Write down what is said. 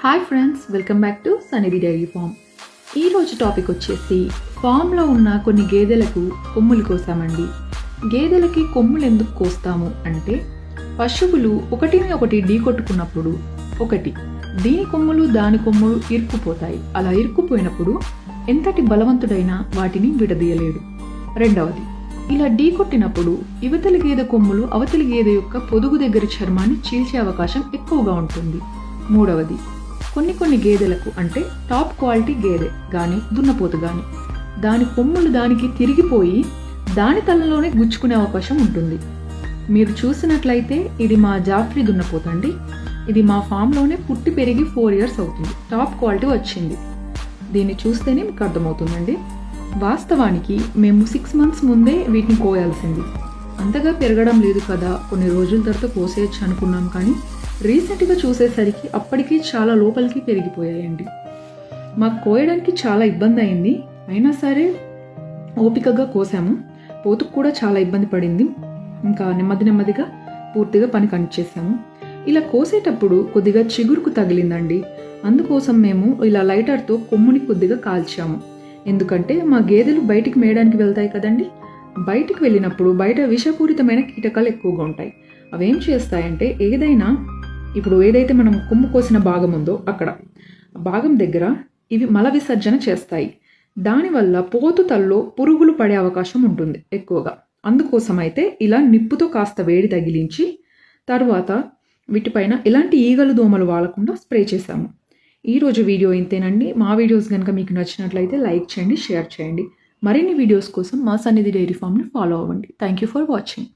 Hi friends welcome back to Sanidhi dairy farm ఈరోజు topic వచ్చేసి ఫామ్లో ఉన్న కొన్ని గేదెలకు కొమ్ములు కోసామండి. గేదెలకి కొమ్ములు ఎందుకు కోస్తాము అంటే పశువులు ఒకటిని ఒకటి ఢీకొట్టుకున్నప్పుడు ఒకటి దీని కొమ్ములు దాని కొమ్ములు ఇరుక్కుపోతాయి. అలా ఇరుక్కుపోయినప్పుడు ఎంతటి బలవంతుడైనా వాటిని విడదీయలేడు. రెండవది ఇలా ఢీకొట్టినప్పుడు యువతలి గేదె కొమ్ములు అవతలి గేదె యొక్క పొదుగు దగ్గర చర్మాన్ని చీల్చే అవకాశం ఎక్కువగా ఉంటుంది. మూడవది కొన్ని కొన్ని గేదెలకు అంటే టాప్ క్వాలిటీ గేదె కానీ దున్నపోతు కానీ దాని కొమ్ములు దానికి తిరిగిపోయి దాని తలలోనే గుచ్చుకునే అవకాశం ఉంటుంది. మీరు చూసినట్లయితే ఇది మా జాఫ్రీ దున్నపోతండి ఇది మా ఫామ్లోనే పుట్టి పెరిగి ఫోర్ ఇయర్స్ అవుతుంది. టాప్ క్వాలిటీ వచ్చింది. దీన్ని చూస్తేనే మీకు అర్థమవుతుందండి. వాస్తవానికి మేము సిక్స్ మంత్స్ ముందే వీటిని కోయాల్సింది. అంతగా పెరగడం లేదు కదా. కొన్ని రోజుల తర్వాత కోసేయచ్చు అనుకున్నాం కానీ రీసెంట్గా చూసేసరికి అప్పటికి చాలా లోపలికి పెరిగిపోయాయండి. మాకు కోయడానికి చాలా ఇబ్బంది అయింది అయినా సరే ఓపికగా కోసాము. పోతుకు కూడా చాలా ఇబ్బంది పడింది. ఇంకా నెమ్మది నెమ్మదిగా పూర్తిగా పని కనిచేసాము ఇలా కోసేటప్పుడు కొద్దిగా చిగురుకు తగిలిందండి. అందుకోసం మేము ఇలా లైటర్తో కొమ్ముని కొద్దిగా కాల్చాము. ఎందుకంటే మా గేదెలు బయటికి మేయడానికి వెళ్తాయి కదండి. బయటికి వెళ్ళినప్పుడు బయట విషపూరితమైన కీటకాలు ఎక్కువగా ఉంటాయి. అవేం చేస్తాయంటే ఏదైనా ఇప్పుడు ఏదైతే మనం కొమ్ము కోసిన భాగం ఉందో అక్కడ భాగం దగ్గర ఇవి మల విసర్జన చేస్తాయి. దానివల్ల పోతు తల్లో పురుగులు పడే అవకాశం ఉంటుంది ఎక్కువగా. అందుకోసం అయితే ఇలా నిప్పుతో కాస్త వేడి తగిలించి తర్వాత వీటిపైన ఎలాంటి ఈగలు దోమలు వాడకుండా స్ప్రే చేశాము. ఈరోజు వీడియో ఇంతేనండి. మా వీడియోస్ కనుక మీకు నచ్చినట్లయితే లైక్ చేయండి షేర్ చేయండి. మరిన్ని వీడియోస్ కోసం మా సన్నిధి డైరీ ఫామ్ని ఫాలో అవ్వండి. Thank you for watching